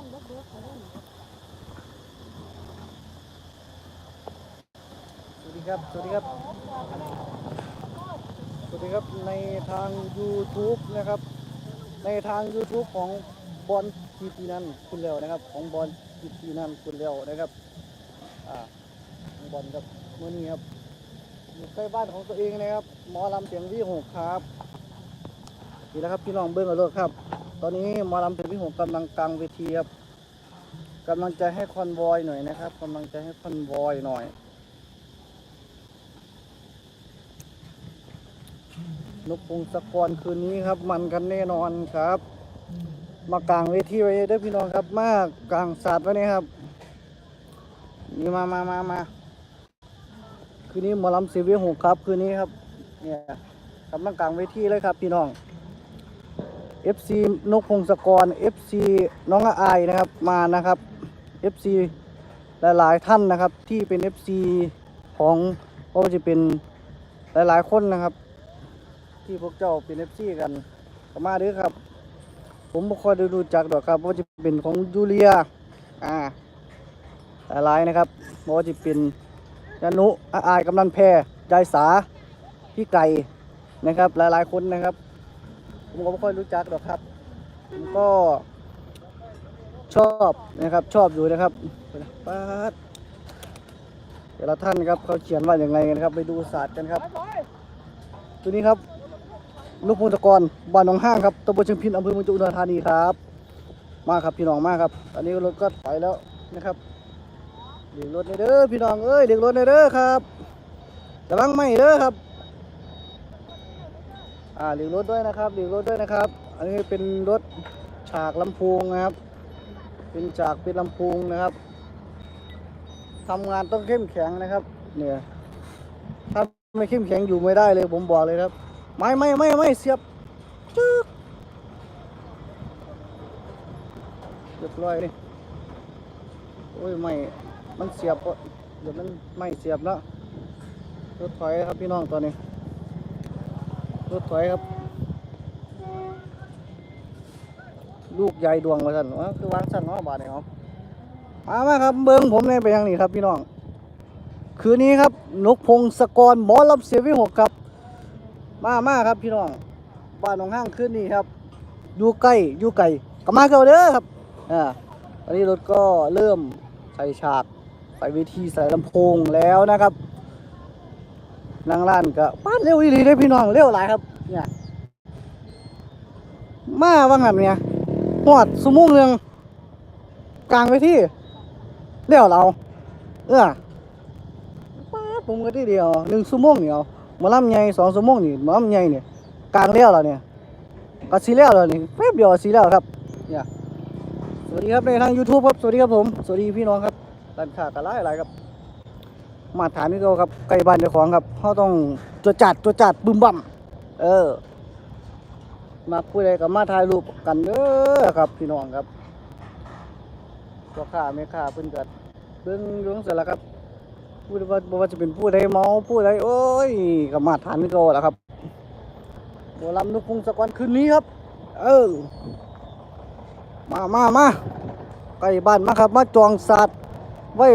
สวัสดีครับ สวัสดีครับ สวัสดีครับ ในทาง YouTube นะครับ ในทาง YouTube ของบอลกีตีนันคุณเร็วนะครับ ของบอลกีตีนันคุณเร็วนะครับอ่าของบอลครับเมื่อนี้ครับอยู่ใกล้บ้านของตัวเองนะครับ หมอลำเสียงวิหกครับนี่แหล้วครับพี่น้องเบิ้งเอาเลยครับ ตอนนี้มอลำเสียงวิหกกำลังกลางเวทีครับกำลังใจให้คอนวอยหน่อยนะครับกำลังใจให้คอนวอยหน่อย นกพงศกรคืนนี้ครับ มันกันแน่นอนครับ มากลางเวทีไว้เด้อพี่น้องครับ มากลางศาสตร์ไว้นี่ครับ นี่มามามามาคืนนี้หมอลำเสียงวิหกครับคืนนี้ครับ เนี่ยกำลังกลางเวทีเลยครับ พี่น้อง FC นกพงศกร FC น้องอายนะครับมานะครับ FC หลายๆท่านนะครับที่เป็น FC ของก็จะเป็นหลายๆคนนะครับ ที่พวกเจ้าเป็น FC กันก็มาด้อครับ ผมบ่ค่อยได้รู้จักดอกครับว่าจะเป็นของยูเลียอ่าหลายๆนะครับว่าจะเป็นยานุอาอายกำนันแพรยายสาพี่ไก่นะครับหลายๆคนนะครับ ผมก็ไม่ค่อยรู้จักหรอกครับ ผมก็ชอบนะครับ ชอบอยู่นะครับปาดแต่ละท่านครับเขาเขียนว่าอย่างไรกันครับ ไปดูศาสตร์กันครับ ตัวนี้ครับ ลูกพงศกรบ้านหนองห้างครับตำบลเชียงพินอำเภอเมืองจังหวัดอุดรธานีครับ มาครับพี่น้องมาครับอันนี้รถก็ไปแล้วนะครับเด็กรถในเด้อพี่น้องเอ้ยเด็กรถในเด้อครับระวังไม่เด้อครับ อ่าหลีกรถด้วยนะครับหลีกรถด้วยนะครับ อันนี้เป็นรถฉากลำโพงนะครับ เป็นฉากเป็นลำโพงนะครับทำงานต้องเข้มแข็งนะครับ เนี่ยถ้าไม่เข้มแข็งอยู่ไม่ได้เลย ผมบอกเลยครับ ไม่ไม่ไม่ไม่เสียบจึ๊กเรียบร้อยนี่โอ้ยไม่มันเสียบเดี๋ยวมันไม่เสียบแล้วรถถอยครับพี่น้องตอนนี้ รถถอยครับ ลูกใหญ่ดวงมาสั่นว่าคือวางสั่นว่าบาทเนี่ยครับมามาครับเบิ้งผมเนี่ยไปทางนี้ครับพี่น้อง คืนนี้ครับนกพงศกรหมอลำเสียวิหกครับ มามาครับพี่น้อง บ้านหนองห้างคืนนี้ครับ อยู่ใกล้อยู่ไกลก็มาเก่าเด้อครับอ่าตอนนี้รถก็เริ่มใส่ฉากใส่เวทีใส่ลำโพงแล้วนะครับ นั่งร้านก็ป้านเร็วอีหลีเลยพี่น้องเร็วหลายครับเนี่ยมาว่างันเนี่ยหอดสมุงเรืองกลางไปที่เร็วเราเออป้าผมก็ที่เดียวหนึ่งสมุงเดียวหมาลำใหญ่สองสมุงนี่หมาลำใหญ่เนี่ยกลางเร็วแล้วเนี่ยก็สีเร็วแล้วนี่แป๊บเดียวก็สีเร็วครับเนี่ยสวัสดีครับในทาง YouTube ครับ สวัสดีครับผม สวัสดีพี่น้องครับร้านค้ากันหลายหลายครับ มาฐานนี่เราครับใกล้บ้านเจ้าของครับเขาต้องตัวจัดตัวจัดบึมบั่มเออ มาคุยอะไรกับมาถ่ายรูปกันเด้อครับพี่น้องครับตัวข้าไม่ข้าเพิ่นเกิดเบิ่งอยวงเสร็จแล้วครับพูดว่าบ่ว่าจะเป็นผู้ใดเมาผู้ใดโอ้ยกับมาฐานนี่ก็แล้วครับบัวลำนุกพงศกรคืนนี้ครับ เออ มามามาใกล้บ้านมาครับ มาจองศาสตร์